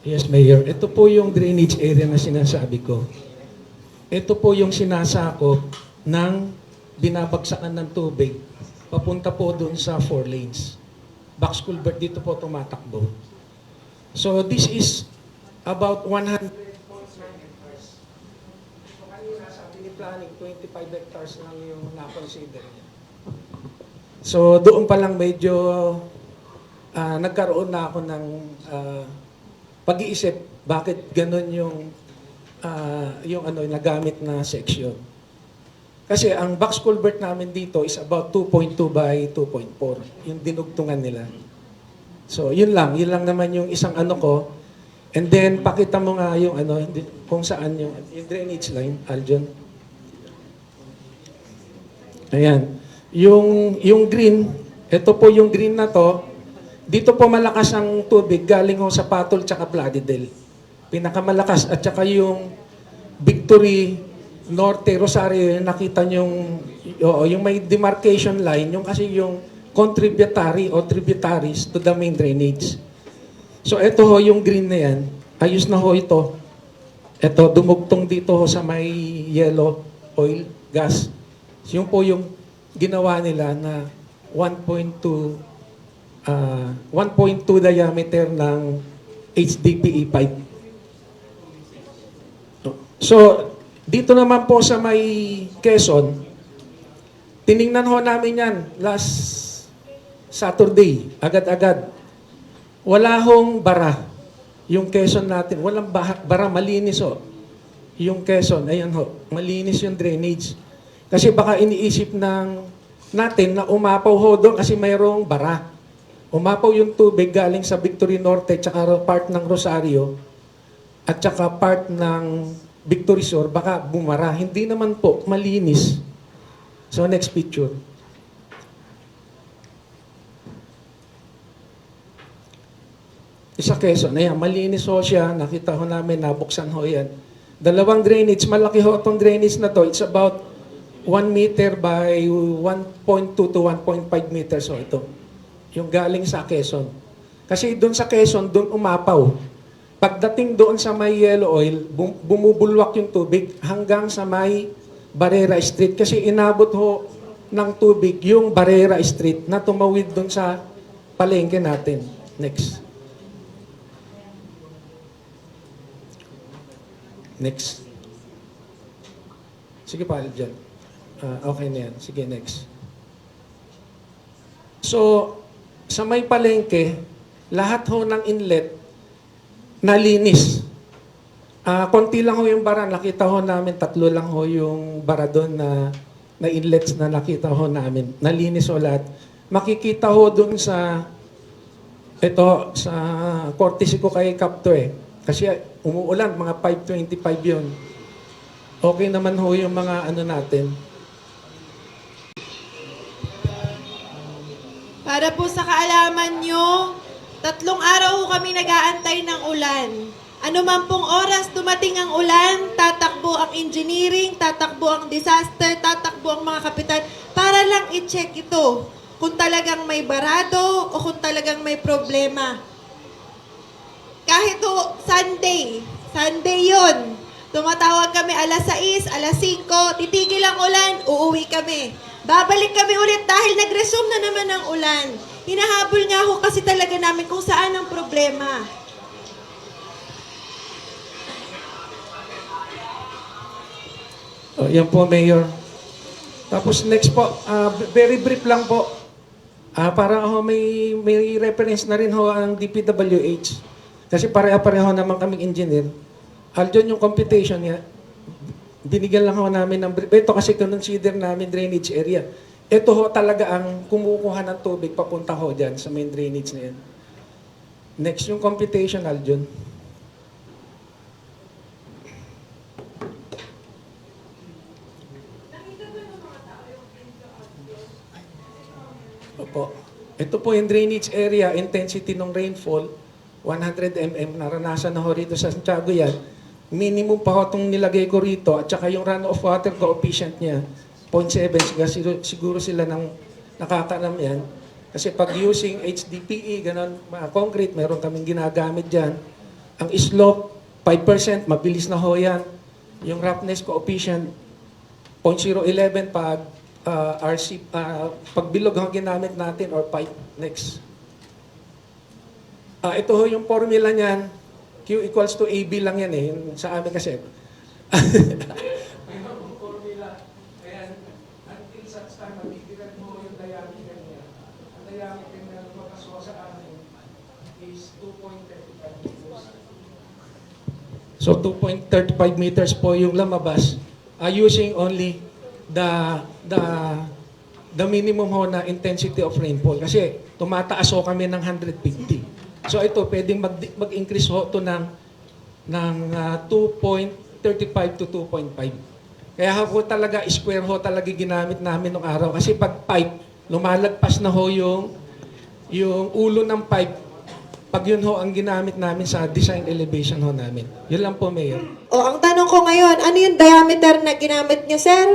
Yes, Mayor. Ito po yung drainage area na sinasabi ko. Ito po yung sinasakop ng binabagsakan ng tubig papunta po doon sa four lanes. Box culvert dito po tumatakbo. So this is about 100 hectares. So kanina sabi ni planning, 25 hectares lang yung na-consider niya. So doon pa lang medyo ah, nagkaroon na ako ng ah, pag-iisip bakit ganun yung ah, yung ano nagamit na section. Kasi ang box culvert namin dito is about 2.2 by 2.4, yung dinugtungan nila. So, yun lang, yun lang naman yung isang ano ko. And then pakita mo nga yung ano kung saan yung, yung drainage line, Aljon. Ayan. Yung yung green, ito po yung green na to. Dito po malakas ang tubig galing ho sa Patol tsaka Plaridel. Pinakamalakas at saka yung Victory Norte Rosario yung nakita yung oo, yung may demarcation line yung kasi yung contributory o tributaries to the main drainage. So ito ho yung green na yan. Ayos na ho ito. Ito dumugtong dito ho sa may yellow oil gas. Yung po yung ginawa nila na 1.2 ah, 1.2 diameter ng HDPE pipe. So, dito naman po sa may Quezon, tiningnan ho namin yan last Saturday, agad-agad. Wala hong bara yung Quezon natin. Walang baha, bara, malinis ho. Yung Quezon, ayan ho, malinis yung drainage. Kasi baka iniisip ng natin na umapaw ho doon kasi mayroong bara. Umapaw yung tubig galing sa Victory Norte tsaka part ng Rosario at tsaka part ng Victory Shore, baka bumara. Hindi naman po, malinis. So next picture. Isa Quezon, ayan, malinis ho siya. Nakita ho namin, nabuksan ho yan. Dalawang drainage, malaki ho itong drainage na to. It's about 1 meter by 1.2 to 1.5 meters ho ito. Yung galing sa Quezon. Kasi doon sa Quezon, doon umapaw. Pagdating doon sa may yellow oil, bum- bumubulwak yung tubig hanggang sa may Barrera Street. Kasi inabot ho ng tubig yung Barrera Street na tumawid doon sa palengke natin. Next. Next. Sige pa, dyan. Ah, okay na yan. Sige, next. So, sa may palengke, lahat ho ng inlet, nalinis. Ah, konti lang ho yung bara. Nakita ho namin, tatlo lang ho yung bara doon na, na inlets na nakita ho namin. Nalinis ho lahat. Makikita ho doon sa, ito, sa courtesy ko kay Capto eh. Kasi umuulan, mga 5.25 yun. Okay naman ho yung mga ano natin. Para po sa kaalaman nyo, tatlong araw ho kami nag-aantay ng ulan. Ano man pong oras dumating ang ulan, tatakbo ang engineering, tatakbo ang disaster, tatakbo ang mga kapitan para lang i-check ito kung talagang may barado o kung talagang may problema. Kahit ho, Sunday, Sunday yon. Tumatawag kami alas 6, alas 5, titigil ang ulan, uuwi kami. Babalik kami ulit dahil nag-resume na naman ang ulan. Hinahabol nga ho kasi talaga namin kung saan ang problema. Oh, yan po, Mayor. Tapos next po, ah, very brief lang po. Ah, para ho may, may reference na rin ho ang DPWH. Kasi pare-pareho naman kaming engineer. Aljon yung computation niya, binigyan lang ho namin ng brief. Ito kasi consider namin drainage area. Ito ho talaga ang kumukuha ng tubig papunta ho dyan sa main drainage na yan. Next yung computation, Aljon. Opo. Ito po yung drainage area, intensity ng rainfall, 100 mm. Naranasan na ho rito sa Santiago yan. Minimum pa ho itong nilagay ko rito at saka yung runoff water coefficient niya, 0.7. Siguro, siguro sila nang nakakalam yan. Kasi pag using HDPE, ganun, mga concrete, meron kaming ginagamit dyan. Ang slope, 5%, mabilis na ho yan. Yung roughness coefficient, 0.011 pag ah, RC, ah, pag bilog ang ginamit natin or pipe. Next. Ah, ito ho yung formula niyan. Q equals to AB lang yan eh. Sa amin kasi. Mayroong formula. Kaya until such time, mabibigat mo yung diameter niya. Ang diameter na lumabas ho sa amin is 2.35 meters. So 2.35 meters po yung lumabas uh, using only the the the minimum ho na intensity of rainfall kasi tumataas ho kami ng 150. So ito pwedeng mag, mag-increase ho to ng ng ah, 2.35 to 2.5. Kaya ho talaga square ho talaga ginamit namin nung araw kasi pag pipe lumalagpas na ho yung yung ulo ng pipe pag yun ho ang ginamit namin sa design elevation ho namin. Yun lang po, Mayor. O, ang tanong ko ngayon, ano yung diameter na ginamit niyo, sir?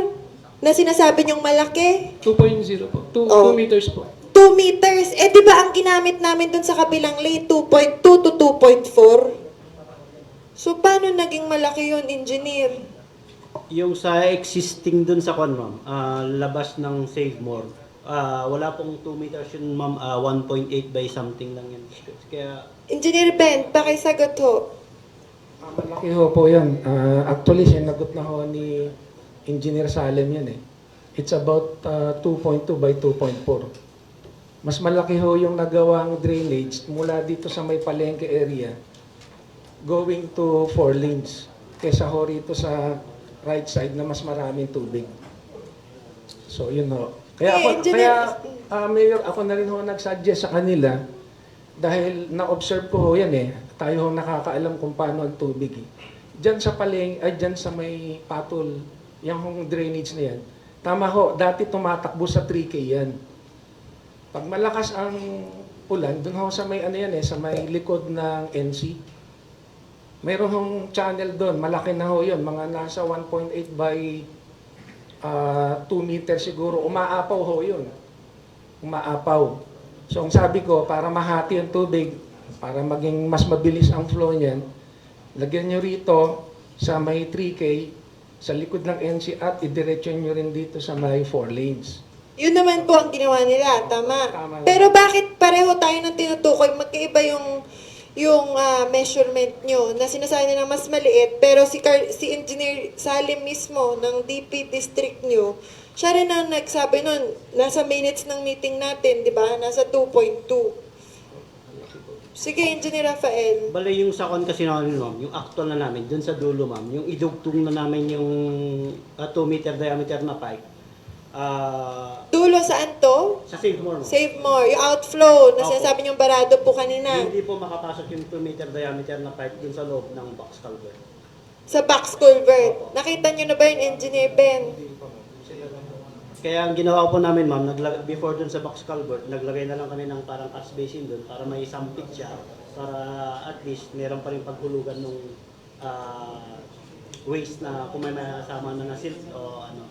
Na sinasabi niyong malaki? 2.0 po. 2 Oh. meters po. 2 meters. Eh, di ba ang ginamit namin dun sa kabilang lane, 2.2 to 2.4? So, paano naging malaki yun, engineer? Yung sa existing dun sa kwan, ma'am, ah, labas ng Save More, ah, wala pong 2 meters yun, ma'am, ah, 1.8 by something lang yan. Kaya, Engineer Ben, pakisagot ho. Ah, malaki ho po yan. Ah, actually, sinagot na ho ni Engineer Salem yan eh. It's about ah, 2.2 by 2.4. Mas malaki ho yung nagawang drainage mula dito sa may palengke area going to four lanes kesa ho rito sa right side na mas maraming tubig. So, yun ho. Kaya Eh, ako, engineer- kaya ah, Mayor, ako na rin ho nag-suggest sa kanila dahil na-observe ko ho yan eh. Tayo ho nakakaalam kung paano ang tubig eh. Diyan sa paleng, ay diyan sa may patol, yung drainage na yan. Tama ho, dati tumatakbo sa 3K yan. Pag malakas ang ulan, dun ho sa may ano yan eh, sa may likod ng NC. Hong channel doon, malaki na ho yun, mga nasa 1.8 by ah, 2 meter siguro. Umaapaw ho yun. Umaapaw. So ang sabi ko, para mahati ang tubig, para maging mas mabilis ang flow niyan, lagyan nyo rito sa may 3K, sa likod ng NC at idiretso nyo rin dito sa may 4 lanes. Yun naman po ang ginawa nila, tama. Tama. Pero bakit pareho tayo ng tinutukoy? Magkaiba yung yung ah, measurement nyo na sinasabi nila mas maliit pero si Car- si Engineer Salim mismo ng DP district nyo siya rin ang nagsabi nun nasa minutes ng meeting natin di ba nasa 2.2 sige Engineer Rafael bale yung sa kwan kasi namin, ma'am, yung actual na namin, dun sa dulo, ma'am, yung idugtong na namin yung 2 meter diameter na pipe, ah, dulo saan to? sa Save More, ma'am. Save more yung outflow na Opo. sinasabi niyong barado po kanina Hindi po makapasok yung 2 meter diameter na pipe dun sa loob ng box culvert. sa box culvert nakita niyo na ba yun Engineer Ben? Kaya ang ginawa po namin, ma'am, naglag- before dun sa box culvert, naglagay na lang kami ng parang catch basin dun para may sampit siya para at least meron pa rin paghulugan ng waste na kung may masama na na silt o ano.